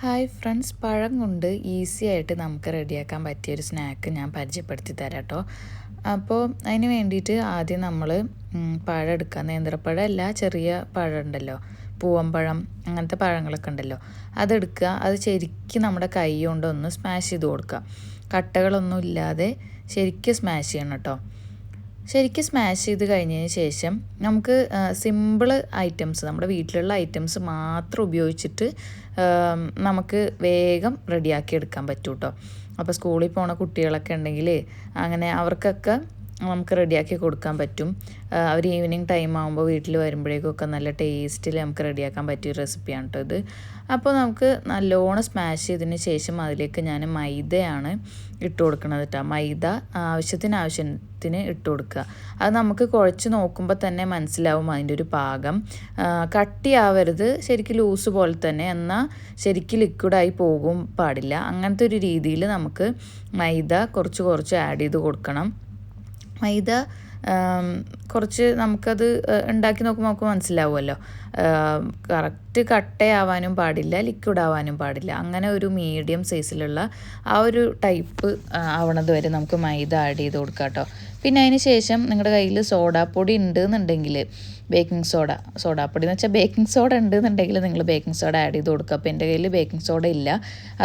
Hi friends പഴം കൊണ്ട് easy ആയിട്ട് നമുക്ക് റെഡിയാക്കാൻ പറ്റിയൊരു സ്നാക്ക് ഞാൻ പരിചയപ്പെടുത്തി തരാം കേട്ടോ അപ്പോൾ അതിന് വേണ്ടിയിട്ട് ആദ്യം നമ്മൾ പഴം എടുക്കുക നേന്ത്രപ്പഴം അല്ല ചെറിയ പഴം ഉണ്ടല്ലോ. പൂവമ്പഴം അങ്ങനത്തെ പഴങ്ങളൊക്കെ ഉണ്ടല്ലോ. അതെടുക്കുക അത് ശരിക്കും നമ്മുടെ കൈ കൊണ്ടൊന്ന് സ്മാഷ് ചെയ്ത് കൊടുക്കുക. കട്ടകളൊന്നും ഇല്ലാതെ ശരിക്കും സ്മാഷ് ചെയ്യണം കേട്ടോ ശരിക്കും സ്മാഷ് ചെയ്ത് കഴിഞ്ഞതിന് ശേഷം നമുക്ക് സിമ്പിൾ ഐറ്റംസ് നമ്മുടെ വീട്ടിലുള്ള ഐറ്റംസ് മാത്രം ഉപയോഗിച്ചിട്ട് നമുക്ക് വേഗം റെഡിയാക്കി എടുക്കാൻ പറ്റൂട്ടോ. അപ്പോൾ സ്കൂളിൽ പോണ കുട്ടികളൊക്കെ ഉണ്ടെങ്കിൽ അങ്ങനെ അവർക്കൊക്കെ നമുക്ക് റെഡിയാക്കി കൊടുക്കാൻ പറ്റും. അവർ ഈവനിങ് ടൈം ആകുമ്പോൾ വീട്ടിൽ വരുമ്പോഴേക്കൊക്കെ നല്ല ടേസ്റ്റിൽ നമുക്ക് റെഡിയാക്കാൻ പറ്റിയ റെസിപ്പിയാണ് കേട്ടോ ഇത്. അപ്പോൾ നമുക്ക് നല്ലോണം സ്മാഷ് ചെയ്തതിന് ശേഷം അതിലേക്ക് ഞാൻ മൈദയാണ് ഇട്ട് കൊടുക്കുന്നത് കേട്ടോ മൈദ ആവശ്യത്തിന് ആവശ്യത്തിന് ഇട്ട് കൊടുക്കുക. അത് നമുക്ക് കുഴച്ച് നോക്കുമ്പോൾ തന്നെ മനസ്സിലാവും അതിന്റെ ഒരു പാകം. കട്ടിയാവരുത് ശരിക്കും ലൂസ് പോലെ തന്നെ എന്നാൽ ശരിക്കും ലിക്വിഡായി പോകും പാടില്ല. അങ്ങനത്തെ ഒരു രീതിയിൽ നമുക്ക് മൈദ കുറച്ച് കുറച്ച് ആഡ് ചെയ്ത് കൊടുക്കണം. മൈദ കുറച്ച് നമുക്കത് ഉണ്ടാക്കി നോക്കുമ്പോൾ നമുക്ക് മനസ്സിലാവുമല്ലോ. കറക്റ്റ് കട്ടയാവാനും പാടില്ല ലിക്വിഡ് ആവാനും പാടില്ല. അങ്ങനെ ഒരു മീഡിയം സൈസിലുള്ള ആ ഒരു ടൈപ്പ് ആവണത് വരെ നമുക്ക് മൈദ ആഡ് ചെയ്ത് കൊടുക്കാം കേട്ടോ പിന്നെ അതിന് ശേഷം നിങ്ങളുടെ കയ്യിൽ സോഡാപ്പൊടി ഉണ്ട് എന്നുണ്ടെങ്കിൽ ബേക്കിംഗ് സോഡ സോഡാപ്പൊടി എന്ന് വെച്ചാൽ ബേക്കിംഗ് സോഡ ഉണ്ട് എന്നുണ്ടെങ്കിൽ നിങ്ങൾ ബേക്കിംഗ് സോഡ ആഡ് ചെയ്ത് കൊടുക്കുക. അപ്പോൾ എന്റെ കയ്യിൽ ബേക്കിംഗ് സോഡ ഇല്ല.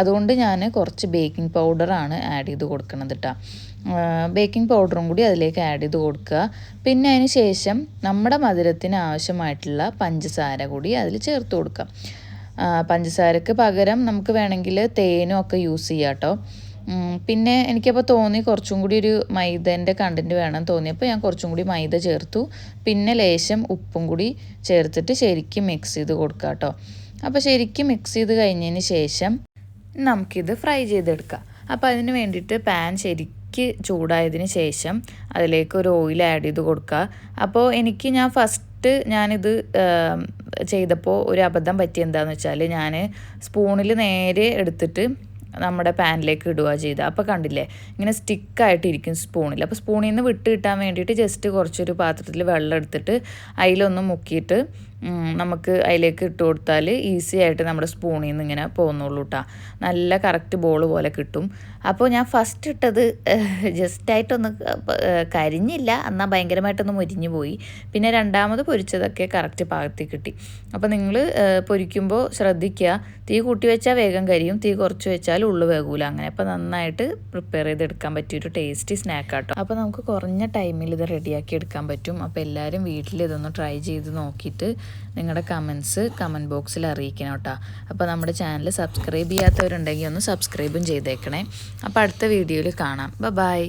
അതുകൊണ്ട് ഞാൻ കുറച്ച് ബേക്കിംഗ് പൗഡറാണ് ആഡ് ചെയ്ത് കൊടുക്കുന്നത് കേട്ടോ ബേക്കിംഗ് പൗഡറും കൂടി അതിലേക്ക് ആഡ് ചെയ്ത് കൊടുക്കുക. പിന്നെ അതിന് ശേഷം നമ്മുടെ മധുരത്തിന് ആവശ്യമായിട്ടുള്ള പഞ്ചസാര കൂടി അതിൽ ചേർത്ത് കൊടുക്കുക. പഞ്ചസാരക്ക് പകരം നമുക്ക് വേണമെങ്കിൽ തേനും ഒക്കെ യൂസ് ചെയ്യാം കേട്ടോ പിന്നെ എനിക്കപ്പോൾ തോന്നി കുറച്ചും കൂടി ഒരു മൈദേന്റെ കണ്ടന്റ് വേണം തോന്നിയപ്പോൾ ഞാൻ കുറച്ചും കൂടി മൈദ ചേർത്തു. പിന്നെ ലേശം ഉപ്പും കൂടി ചേർത്തിട്ട് ശരിക്കും മിക്സ് ചെയ്ത് കൊടുക്കുക കേട്ടോ അപ്പോൾ ശരിക്കും മിക്സ് ചെയ്ത് കഴിഞ്ഞതിന് ശേഷം നമുക്കിത് ഫ്രൈ ചെയ്തെടുക്കാം. അപ്പോൾ അതിന് വേണ്ടിയിട്ട് പാൻ ശരിക്കും ചൂടായതിന് ശേഷം അതിലേക്ക് ഒരു ഓയിൽ ആഡ് ചെയ്ത് കൊടുക്കുക അപ്പോൾ എനിക്ക് ഞാൻ ഫസ്റ്റ് ഞാനിത് ചെയ്തപ്പോൾ ഒരു അബദ്ധം പറ്റിയ എന്താണെന്ന് വെച്ചാൽ ഞാൻ സ്പൂണിൽ നേരെ എടുത്തിട്ട് നമ്മുടെ പാനിലേക്ക് ഇടുക ചെയ്ത്. അപ്പോൾ കണ്ടില്ലേ ഇങ്ങനെ സ്റ്റിക്കായിട്ടിരിക്കും സ്പൂണിൽ അപ്പോൾ സ്പൂണിൽ നിന്ന് വിട്ട് കിട്ടാൻ വേണ്ടിയിട്ട് ജസ്റ്റ് കുറച്ചൊരു പാത്രത്തിൽ വെള്ളം എടുത്തിട്ട് അതിലൊന്ന് മുക്കിയിട്ട് നമുക്ക് അതിലേക്ക് ഇട്ട് കൊടുത്താൽ ഈസി ആയിട്ട് നമ്മുടെ സ്പൂണിൽ നിന്ന് ഇങ്ങനെ പോകുന്നുള്ളൂ കേട്ടോ നല്ല കറക്റ്റ് ബോൾ പോലെ കിട്ടും. അപ്പോൾ ഞാൻ ഫസ്റ്റ് ഇട്ടത് ജസ്റ്റായിട്ടൊന്ന് കരിഞ്ഞില്ല. എന്നാൽ ഭയങ്കരമായിട്ടൊന്ന് മുരിഞ്ഞു പോയി. പിന്നെ രണ്ടാമത് പൊരിച്ചതൊക്കെ കറക്റ്റ് പാകത്തിൽ കിട്ടി. അപ്പോൾ നിങ്ങൾ പൊരിക്കുമ്പോൾ ശ്രദ്ധിക്കുക തീ കൂട്ടി വെച്ചാൽ വേഗം കരിയും തീ കുറച്ച് വെച്ചാൽ ഉള്ളു വേകൂല അങ്ങനെ. അപ്പോൾ നന്നായിട്ട് പ്രിപ്പയർ ചെയ്തെടുക്കാൻ പറ്റിയൊരു ടേസ്റ്റി സ്നാക്ക് ആട്ടോ. അപ്പോൾ നമുക്ക് കുറഞ്ഞ ടൈമിൽ ഇത് റെഡിയാക്കി എടുക്കാൻ പറ്റും. അപ്പോൾ എല്ലാവരും വീട്ടിൽ ഇതൊന്ന് ട്രൈ ചെയ്ത് നോക്കിയിട്ട് നിങ്ങളുടെ കമൻസ് കമന്റ് ബോക്സിൽ അറിയിക്കണം കേട്ടോ. അപ്പോൾ നമ്മുടെ ചാനൽ സബ്സ്ക്രൈബ് ചെയ്യാത്തവരുണ്ടെങ്കിൽ ഒന്ന് സബ്സ്ക്രൈബും ചെയ്തേക്കണേ. അപ്പോൾ അടുത്ത വീഡിയോയിൽ കാണാം. ബൈ